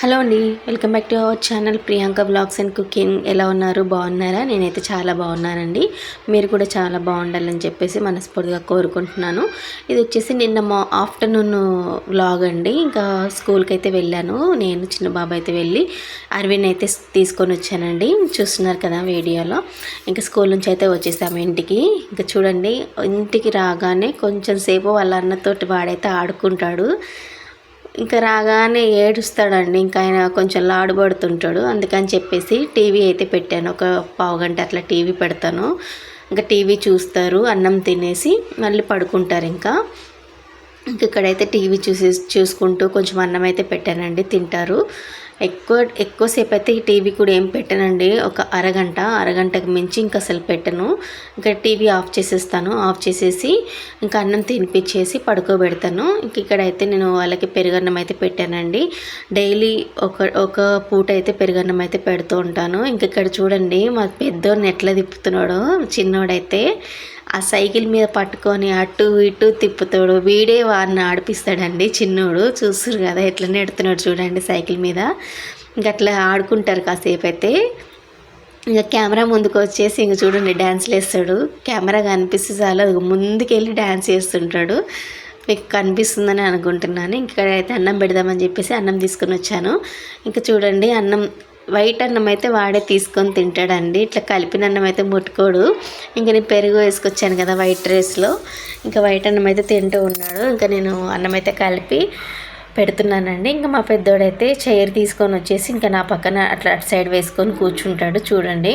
Hello అండి welcome back to our channel Priyanka vlogs and cooking. ఎలా ఉన్నారు? బాగున్నారా? నేనైతే చాలా బాగున్నానండి. మీరు కూడా చాలా బాగుండాలని చెప్పేసి మనస్ఫూర్తిగా కోరుకుంటున్నాను. ఇది వచ్చేసి నిన్న మా ఆఫ్టర్నూన్ వ్లాగ్ అండి. ఇంకా స్కూల్కి అయితే వెళ్ళాను. నేను చిన్న బాబు అయితే వెళ్ళి అరవింద్ అయితే తీసుకొని వచ్చానండి. చూస్తున్నారు కదా వీడియోలో. ఇంకా స్కూల్ నుంచి అయితే వచ్చేసాము ఇంటికి. ఇంకా చూడండి ఇంటికి రాగానే కొంచెం సేపు వాళ్ళ అన్నతోటి వాడైతే ఆడుకుంటాడు. ఇంకా రాగానే ఏడుస్తాడండి. ఇంకా ఆయన కొంచెం లాడుబడుతుంటాడు. అందుకని చెప్పేసి టీవీ అయితే పెట్టాను. ఒక పావు గంట అట్లా టీవీ పెడతాను. ఇంకా టీవీ చూస్తారు అన్నం తినేసి మళ్ళీ పడుకుంటారు ఇంకా. ఇంక ఇక్కడైతే టీవీ చూసి చూసుకుంటూ కొంచెం అన్నం అయితే పెట్టానండి తింటారు. ఎక్కువ ఎక్కువసేపు అయితే ఈ టీవీ కూడా ఏం పెట్టనండి. ఒక అరగంట అరగంటకు మించి ఇంకా అసలు పెట్టను. ఇంకా టీవీ ఆఫ్ చేసేస్తాను. ఆఫ్ చేసేసి ఇంకా అన్నం తినిపించేసి పడుకోబెడతాను. ఇంక ఇక్కడైతే నేను వాళ్ళకి పెరుగన్నం అయితే పెట్టానండి. డైలీ ఒక ఒక పూట అయితే పెరుగన్నం అయితే పెడుతూ ఉంటాను. ఇంక ఇక్కడ చూడండి మా పెద్దోడిని ఎట్లా తిప్పుతున్నాడో చిన్నోడైతే. ఆ సైకిల్ మీద పట్టుకొని అటు ఇటు తిప్పుతాడు. వీడే వాడిని ఆడిపిస్తాడండి చిన్నోడు. చూస్తారు కదా ఎట్లా నెడుతున్నాడు చూడండి సైకిల్ మీద. ఇంకా అట్లా ఆడుకుంటారు కాసేపు అయితే ఇంకా కెమెరా ముందుకు వచ్చేసి ఇంక చూడండి డ్యాన్స్లు వేస్తాడు కెమెరా కనిపిస్తే చాలా. ముందుకెళ్ళి డ్యాన్స్ చేస్తుంటాడు. మీకు కనిపిస్తుందని అనుకుంటున్నాను. ఇక్కడైతే అన్నం పెడదామని చెప్పేసి అన్నం తీసుకొని వచ్చాను. ఇంకా చూడండి అన్నం వైట్ అన్నం అయితే వాడే తీసుకొని తింటాడండి. ఇట్లా కలిపిన అన్నం అయితే ముట్టుకోడు. ఇంకా నేను పెరుగు వేసుకొచ్చాను కదా వైట్ రైస్లో. ఇంకా వైట్ అన్నం అయితే తింటూ ఉన్నాడు. ఇంకా నేను అన్నం అయితే కలిపి పెడుతున్నానండి. ఇంకా మా పెద్దోడైతే చైర్ తీసుకొని వచ్చేసి ఇంకా నా పక్కన అట్లా అటు సైడ్ వేసుకొని కూర్చుంటాడు చూడండి.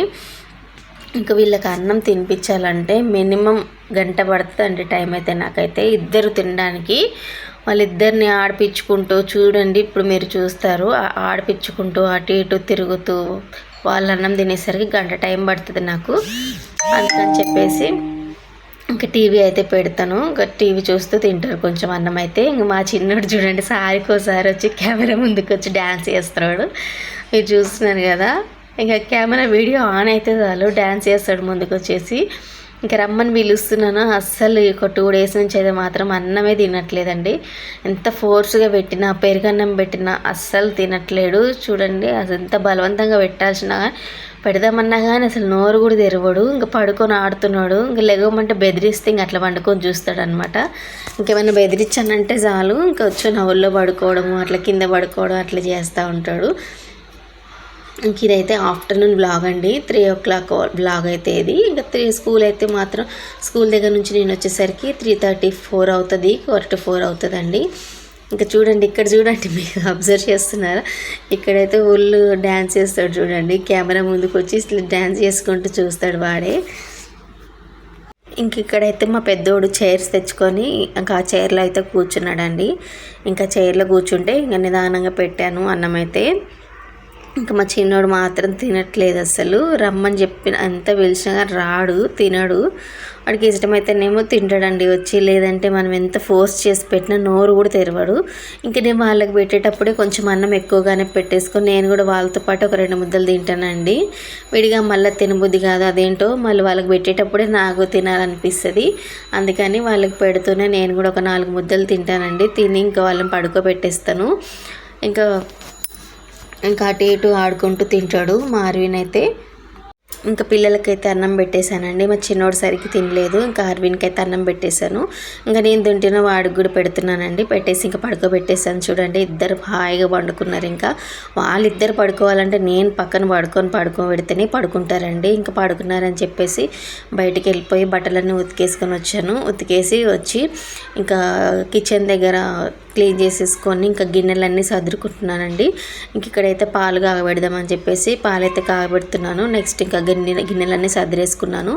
ఇంకా వీళ్ళకి అన్నం తినిపించాలంటే మినిమం గంట పడుతుంది అండి టైం అయితే నాకైతే. ఇద్దరు తినడానికి వాళ్ళిద్దరిని ఆడిపించుకుంటూ చూడండి ఇప్పుడు మీరు చూస్తారు ఆడిపించుకుంటూ అటు ఇటు తిరుగుతూ వాళ్ళ అన్నం తినేసరికి గంట టైం పడుతుంది నాకు. అందుకని చెప్పేసి ఇంకా టీవీ అయితే పెడతాను. ఇంకా టీవీ చూస్తూ తింటారు కొంచెం అన్నం అయితే. ఇంక మా చిన్నోడు చూడండి సారికోసారి వచ్చి కెమెరా ముందుకు వచ్చి డ్యాన్స్ చేస్తున్నాడు. మీరు చూస్తున్నారు కదా. ఇంకా కెమెరా వీడియో ఆన్ అయితే చాలు డ్యాన్స్ చేస్తాడు ముందుకు వచ్చేసి. ఇంకా రమ్మని పిలుస్తున్నాను. అస్సలు ఒక టూ డేస్ నుంచి అయితే మాత్రం అన్నమే తినట్లేదండి. ఎంత ఫోర్స్గా పెట్టినా పెరుగన్నం పెట్టినా అస్సలు తినట్లేడు. చూడండి అసలు ఎంత బలవంతంగా పెట్టాల్సిన పెడదామన్నా కానీ అసలు నోరు కూడా తెరవడు. ఇంకా పడుకొని ఆడుతున్నాడు. ఇంకా లెగవమంటే బెదిరిస్తే ఇంక అట్లా వండుకొని చూస్తాడు అనమాట ఇంకేమైనా బెదిరించానంటే చాలు. ఇంకా వచ్చి నా ఒళ్ళో పడుకోవడము అట్లా కింద పడుకోవడం అట్లా చేస్తూ ఉంటాడు. ఇంక ఇదైతే ఆఫ్టర్నూన్ బ్లాగ్ అండి. త్రీ ఓ క్లాక్ బ్లాగ్ అయితే ఇది. ఇంకా త్రీ స్కూల్ అయితే మాత్రం స్కూల్ దగ్గర నుంచి నేను వచ్చేసరికి త్రీ థర్టీ ఫోర్ అవుతుంది క్వార్టర్ ఫోర్ అవుతుందండి. ఇంకా చూడండి ఇక్కడ చూడండి మీరు అబ్జర్వ్ చేస్తున్నారా? ఇక్కడైతే ఒళ్ళు డ్యాన్స్ చేస్తాడు చూడండి. కెమెరా ముందుకు వచ్చి ఇట్లా డ్యాన్స్ చేసుకుంటూ చూస్తాడు వాడే. ఇంక ఇక్కడైతే మా పెద్దోడు చైర్స్ తెచ్చుకొని ఇంకా ఆ చైర్లో అయితే కూర్చున్నాడండి. ఇంకా చైర్లో కూర్చుంటే ఇంకా నిదానంగా పెట్టాను అన్నం అయితే ఇంకా మా చిన్నోడు మాత్రం తినట్లేదు అసలు. రమ్మని చెప్పిన అంత పిలిచినా రాడు తినడు. వాడికి ఇష్టమైతేనేమో తింటాడండి వచ్చి. లేదంటే మనం ఎంత ఫోర్స్ చేసి పెట్టినా నోరు కూడా తెరవడు. ఇంక నేను వాళ్ళకి పెట్టేటప్పుడే కొంచెం అన్నం ఎక్కువగానే పెట్టేసుకొని నేను కూడా వాళ్ళతో పాటు ఒక రెండు ముద్దలు తింటానండి. విడిగా మళ్ళీ తినబుద్ధి కాదు అదేంటో మళ్ళీ వాళ్ళకి పెట్టేటప్పుడే నాకు తినాలనిపిస్తుంది. అందుకని వాళ్ళకి పెడుతూనే నేను కూడా ఒక నాలుగు ముద్దలు తింటానండి. తిని ఇంకా వాళ్ళని పడుకోబెట్టేస్తాను. ఇంకా ఇంకా అటు ఇటు ఆడుకుంటూ తింటాడు మా అరవిన్ అయితే. ఇంకా పిల్లలకైతే అన్నం పెట్టేశానండి. మా చిన్నోడు సరికి తినలేదు. ఇంకా అరవిన్కి అయితే అన్నం పెట్టేశాను. ఇంకా నేను తింటున్న వాడికి కూడా పెడుతున్నానండి. పెట్టేసి ఇంకా పడుకోబెట్టేశాను చూడండి. ఇద్దరు హాయిగా పండుకున్నారు ఇంకా. వాళ్ళిద్దరు పడుకోవాలంటే నేను పక్కన పడుకొని పడుకోబెడితేనే పడుకుంటారండి. ఇంకా పడుకున్నారని చెప్పేసి బయటికి వెళ్ళిపోయి బట్టలన్నీ ఉతికేసుకొని వచ్చాను. ఉతికేసి వచ్చి ఇంకా కిచెన్ దగ్గర క్లీన్ చేసేసుకొని ఇంకా గిన్నెలన్నీ సర్దుకుంటున్నానండి ఇంక ఇక్కడైతే పాలు కాగబెడదామని చెప్పేసి పాలైతే కాగబెడుతున్నాను. నెక్స్ట్ ఇంకా గిన్నె గిన్నెలన్నీ సర్దిరేసుకున్నాను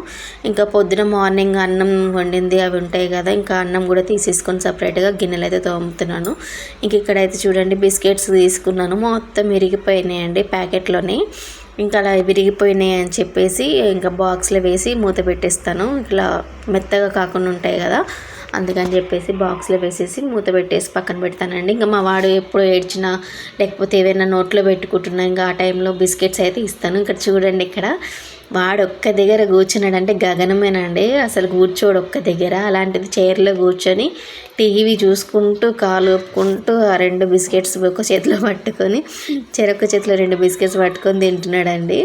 ఇంకా పొద్దున మార్నింగ్ అన్నం వండింది అవి ఉంటాయి కదా ఇంకా అన్నం కూడా తీసేసుకొని సపరేట్గా గిన్నెలు అయితే తోముతున్నాను. ఇంక ఇక్కడైతే చూడండి బిస్కెట్స్ తీసుకున్నాను. మొత్తం ఇరిగిపోయినాయండి ప్యాకెట్లోనే. ఇంకా అలా విరిగిపోయినాయి అని చెప్పేసి ఇంకా బాక్స్లో వేసి మూత పెట్టేస్తాను. ఇట్లా మెత్తగా కాకుండా ఉంటాయి కదా. అందుకని చెప్పేసి బాక్స్లో వేసేసి మూత పెట్టేసి పక్కన పెడతానండి. ఇంకా మా వాడు ఎప్పుడు ఏడ్చినా లేకపోతే ఏదైనా నోట్లో పెట్టుకుంటున్నా ఇంకా ఆ టైంలో బిస్కెట్స్ అయితే ఇస్తాను. ఇక్కడ చూడండి ఇక్కడ వాడు ఒక్క దగ్గర కూర్చున్నాడంటే గగనమేనండి. అసలు కూర్చోడు ఒక్క దగ్గర. అలాంటిది చైర్లో కూర్చొని టీవీ చూసుకుంటూ కాలు ఒప్పుకుంటూ ఆ రెండు బిస్కెట్స్ ఒక చేతిలో పట్టుకొని చెరొక్క చేతిలో రెండు బిస్కెట్స్ పట్టుకొని తింటున్నాడండి.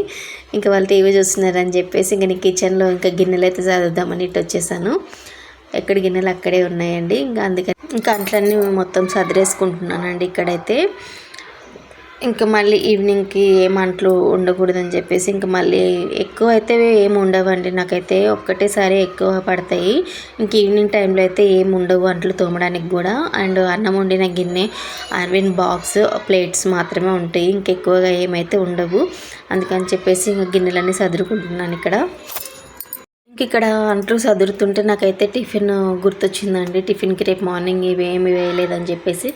ఇంకా వాళ్ళు టీవీ చూస్తున్నారని చెప్పేసి ఇంక నేను కిచెన్లో ఇంకా గిన్నెలు అయితే చదువుదామని ఇటు వచ్చేసాను. ఎక్కడ గిన్నెలు అక్కడే ఉన్నాయండి. ఇంకా అందుకని ఇంకా అంట్లన్నీ మొత్తం సదిరేసుకుంటున్నానండి ఇక్కడైతే. ఇంకా మళ్ళీ ఈవినింగ్కి ఏం అంట్లు ఉండకూడదని చెప్పేసి ఇంకా మళ్ళీ ఎక్కువ అయితే ఏమి ఉండవండి. నాకైతే ఒక్కటేసారి ఎక్కువ పడతాయి. ఇంక ఈవినింగ్ టైంలో అయితే ఏమి ఉండవు అంట్లు తోమడానికి కూడా. అండ్ అన్నం వండిన గిన్నె అర్విన్ బాక్స్ ప్లేట్స్ మాత్రమే ఉంటాయి. ఇంకెక్కువగా ఏమైతే ఉండవు. అందుకని చెప్పేసి ఇంకా గిన్నెలన్నీ సదురుకుంటున్నాను ఇక్కడ. ఇక్కడ అంట్లు సదురుతుంటే నాకైతే టిఫిన్ గుర్తొచ్చిందండి. టిఫిన్కి రేపు మార్నింగ్ ఇవేమి వేయలేదని చెప్పేసి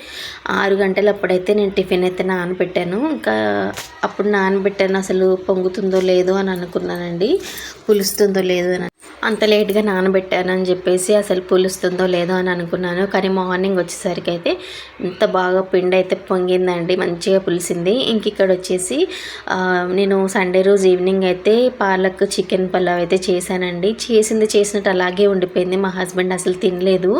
ఆరు గంటలు అప్పుడైతే నేను టిఫిన్ అయితే నానబెట్టాను. ఇంకా అప్పుడు నానబెట్టాను. అసలు పొంగుతుందో లేదో అని అనుకున్నానండి. పులుస్తుందో లేదో అని అంత లేట్గా నానబెట్టానని చెప్పేసి అసలు పులుస్తుందో లేదో అని అనుకున్నాను. కానీ మార్నింగ్ వచ్చేసరికి అయితే ఇంత బాగా పిండి అయితే పొంగిందండి. మంచిగా పులిసింది. ఇంక ఇక్కడ వచ్చేసి నేను సండే రోజు ఈవినింగ్ అయితే పాలక్ చికెన్ పలావ్ అయితే చేశానండి. చేసింది చేసినట్టు అలాగే ఉండిపోయింది. మా హస్బెండ్ అసలు తినలేదు.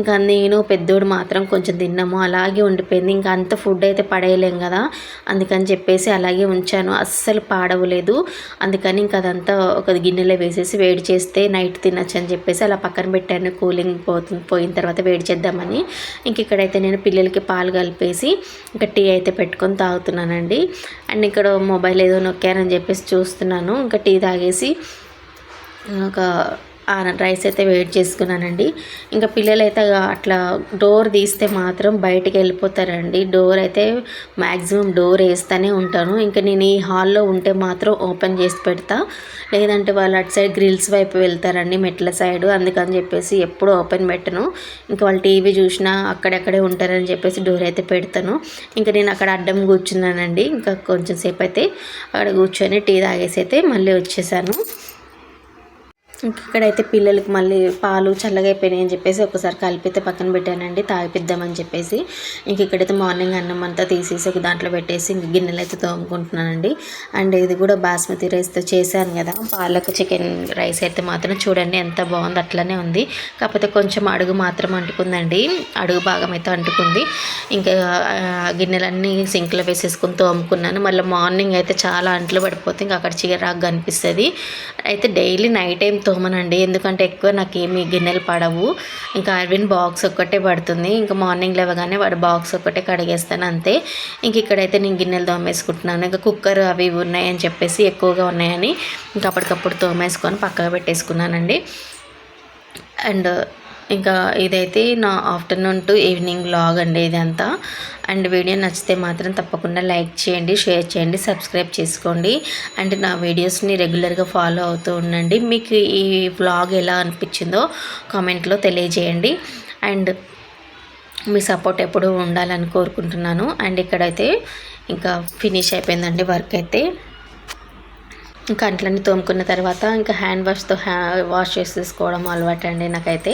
ఇంకా నేను పెద్దోడు మాత్రం కొంచెం తిన్నాము. అలాగే ఉండిపోయింది. ఇంకా అంత ఫుడ్ అయితే పడేయలేం కదా. అందుకని చెప్పేసి అలాగే ఉంచాను. అస్సలు పాడవలేదు. అందుకని ఇంకా అదంతా ఒక గిన్నెలో వేసేసి వేడి చేస్తే అయితే నైట్ తినొచ్చు అని చెప్పేసి అలా పక్కన పెట్టాను. కూలింగ్ పోతుంది పోయిన తర్వాత వేడి చేద్దామని. ఇంక ఇక్కడైతే నేను పిల్లలకి పాలు కలిపేసి ఇంకా టీ అయితే పెట్టుకొని తాగుతున్నానండి. అండ్ ఇక్కడ మొబైల్ ఏదో నొక్కానని చెప్పేసి చూస్తున్నాను. ఇంకా టీ తాగేసి ఒక రైస్ అయితే వెయిట్ చేసుకున్నానండి. ఇంకా పిల్లలు అయితే అట్లా డోర్ తీస్తే మాత్రం బయటికి వెళ్ళిపోతారండి. డోర్ అయితే మ్యాక్సిమం డోర్ వేస్తూనే ఉంటాను. ఇంకా నేను ఈ హాల్లో ఉంటే మాత్రం ఓపెన్ చేసి పెడతా. లేదంటే వాళ్ళు అటు సైడ్ గ్రిల్స్ వైపు వెళ్తారండి మెట్ల సైడ్. అందుకని చెప్పేసి ఎప్పుడు ఓపెన్ పెట్టను. ఇంకా వాళ్ళు టీవీ చూసినా అక్కడెక్కడే ఉంటారని చెప్పేసి డోర్ అయితే పెడతాను. ఇంకా నేను అక్కడ అడ్డం కూర్చున్నానండి. ఇంకా కొంచెం సేపు అయితే అక్కడ కూర్చొని టీ తాగేసి అయితే మళ్ళీ వచ్చేసాను. ఇక్కడైతే పిల్లలకి మళ్ళీ పాలు చల్లగా అయిపోయినాయి అని చెప్పేసి ఒకసారి కలిపితే పక్కన పెట్టానండి తాగిపిద్దామని చెప్పేసి. ఇంక ఇక్కడైతే మార్నింగ్ అన్నం అంతా తీసేసి ఒక దాంట్లో పెట్టేసి ఇంక గిన్నెలు అయితే తోముకుంటున్నానండి. అండ్ ఇది కూడా బాస్మతి రైస్తో చేశాను కదా పాలకు చికెన్ రైస్ అయితే మాత్రం చూడండి ఎంత బాగుంది అట్లనే ఉంది. కాకపోతే కొంచెం అడుగు మాత్రం అంటుకుందండి అడుగు భాగం అయితే అంటుకుంది. ఇంకా గిన్నెలన్నీ సింక్లో వేసేసుకుని తోముకున్నాను. మళ్ళీ మార్నింగ్ అయితే చాలా అంట్లు పడిపోతే ఇంకా అక్కడ చిగరాకు కనిపిస్తుంది అయితే డైలీ నైట్ టైం తోమనండి. ఎందుకంటే ఎక్కువ నాకు ఏమి గిన్నెలు పడవు. ఇంకా అరవింద్ బాక్స్ ఒక్కటే పడుతుంది. ఇంకా మార్నింగ్ లేవగానే వాడు బాక్స్ ఒక్కటే కడిగేస్తాను అంతే. ఇంక ఇక్కడైతే నేను గిన్నెలు తోమేసుకుంటున్నాను. ఇంకా కుక్కర్ అవి ఇవి ఉన్నాయని చెప్పేసి ఎక్కువగా ఉన్నాయని ఇంకా అప్పటికప్పుడు తోమేసుకొని పక్కగా పెట్టేసుకున్నానండి. అండ్ ఇంకా ఇదైతే నా ఆఫ్టర్నూన్ టు ఈవినింగ్ బ్లాగ్ అండి ఇదంతా. అండ్ వీడియో నచ్చితే మాత్రం తప్పకుండా లైక్ చేయండి షేర్ చేయండి సబ్స్క్రైబ్ చేసుకోండి. అండ్ నా వీడియోస్ని రెగ్యులర్గా ఫాలో అవుతూ ఉండండి. మీకు ఈ వ్లాగ్ ఎలా అనిపించిందో కామెంట్లో తెలియజేయండి. అండ్ మీ సపోర్ట్ ఎప్పుడూ ఉండాలని కోరుకుంటున్నాను. అండ్ ఇక్కడైతే ఇంకా ఫినిష్ అయిపోయిందండి వర్క్ అయితే. ఇంకా అంట్లన్నీ తోముకున్న తర్వాత ఇంకా హ్యాండ్ వాష్తో హ్యా వాష్ చేసేసుకోవడం అలవాటు అండి నాకైతే.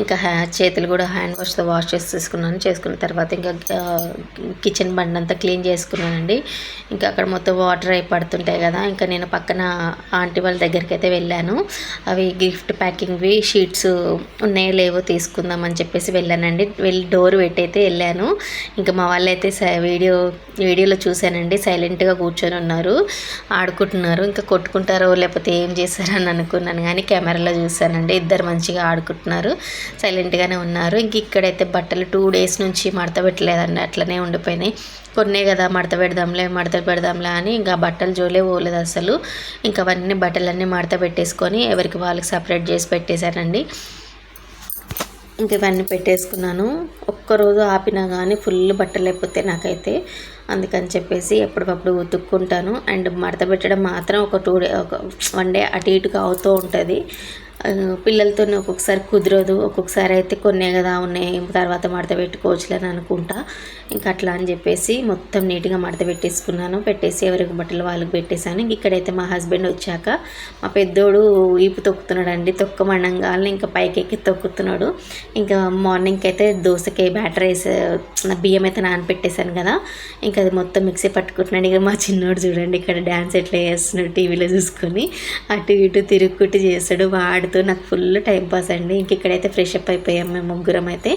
ఇంకా హ్యా చేతులు కూడా హ్యాండ్ వాష్తో వాష్ చేసేసుకున్నాను చేసుకున్న తర్వాత ఇంకా కిచెన్ బండ్ అంతా క్లీన్ చేసుకున్నానండి. ఇంకా అక్కడ మొత్తం వాటర్ అయి పడుతుంటాయి కదా. ఇంకా నేను పక్కన ఆంటీ వాళ్ళ దగ్గరికి అయితే వెళ్ళాను. అవి గిఫ్ట్ ప్యాకింగ్వి షీట్స్ ఉన్నాయో లేవో తీసుకుందామని చెప్పేసి వెళ్ళానండి. వెళ్ళి డోర్ పెట్టయితే వెళ్ళాను. ఇంకా మా వాళ్ళైతే వీడియో వీడియోలో చూశానండి. సైలెంట్గా కూర్చొని ఉన్నారు. ఆడుకుంటున్నారు. ఇంకా కొట్టుకుంటారో లేకపోతే ఏం చేస్తారో అని అనుకున్నాను. కానీ కెమెరాలో చూసానండి ఇద్దరు మంచిగా ఆడుకుంటున్నారు. సైలెంట్గానే ఉన్నారు. ఇంక ఇక్కడైతే బట్టలు టూ డేస్ నుంచి మడత పెట్టలేదండి. అట్లనే ఉండిపోయినాయి. కొన్నే కదా మడత పెడదాంలే మడత పెడదాంలే అని ఇంకా బట్టలు జోలే పోలేదు అసలు. ఇంకా అవన్నీ బట్టలన్నీ మడత పెట్టేసుకొని ఎవరికి వాళ్ళకి సపరేట్ చేసి పెట్టేశానండి. ఇంక ఇవన్నీ పెట్టేసుకున్నాను. ఒక్కరోజు ఆపినా కానీ ఫుల్ బట్టలు నాకైతే. అందుకని చెప్పేసి ఎప్పటికప్పుడు ఉతుక్కుంటాను. అండ్ మడత పెట్టడం మాత్రం ఒక టూ డే ఒక వన్ డే అటు ఇటుగా అవుతూ ఉంటుంది. పిల్లలతో ఒక్కొక్కసారి కుదరదు. ఒక్కొక్కసారి అయితే కొన్నే కదా ఉన్నాయి. తర్వాత మడత పెట్టుకోవచ్చులని అనుకుంటా. ఇంకా అట్లా అని చెప్పేసి మొత్తం నీట్గా మడత పెట్టేసుకున్నాను. పెట్టేసి ఎవరికి బట్టలు వాళ్ళకి పెట్టేశాను. ఇంక ఇక్కడైతే మా హస్బెండ్ వచ్చాక మా పెద్దోడు ఈపు తొక్కుతున్నాడు అండి తొక్కమండంగానే ఇంకా పైకి ఎక్కి తొక్కుతున్నాడు. ఇంకా మార్నింగ్కి అయితే దోసకాయ బ్యాటర్ వేసే నా బియ్యం అయితే నానపెట్టేశాను కదా. ఇంకా అది మొత్తం మిక్సీ పట్టుకుంటున్నాడు. ఇక మా చిన్నోడు చూడండి ఇక్కడ డ్యాన్స్ ఎట్లా చేస్తున్నాడు టీవీలో చూసుకొని. అటు ఇటు తిరుగుకుంటూ చేస్తాడు. వాడు వాడుతూ నాకు ఫుల్ టైం పాస్ అండి. ఇంక ఇక్కడైతే ఫ్రెష్ అప్ అయిపోయాం మేము ముగ్గురం అయితే.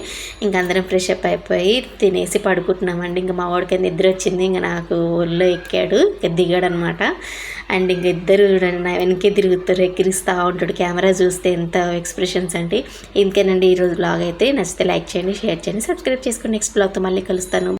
ఇంక అందరం ఫ్రెష్ అప్ అయిపోయి తినేసి పడుకుంటున్నామండి. ఇంకా మా వాడికి నిద్ర వచ్చింది. ఇంకా నాకు ఒళ్ళో ఎక్కాడు. ఇక దిగాడు అనమాట అండ్ ఇంక ఇద్దరు చూడండి నా వెనకే తిరుగుతారు ఎక్కిరిస్తూ ఉంటాడు. కెమెరా చూస్తే ఎంత ఎక్స్ప్రెషన్స్ అంటే ఇంకేనండి ఈరోజు బ్లాగ్ అయితే. నచ్చితే లైక్ చేయండి షేర్ చేయండి సబ్స్క్రైబ్ చేసుకుని నెక్స్ట్ బ్లాగ్తో మళ్ళీ కలుస్తాను.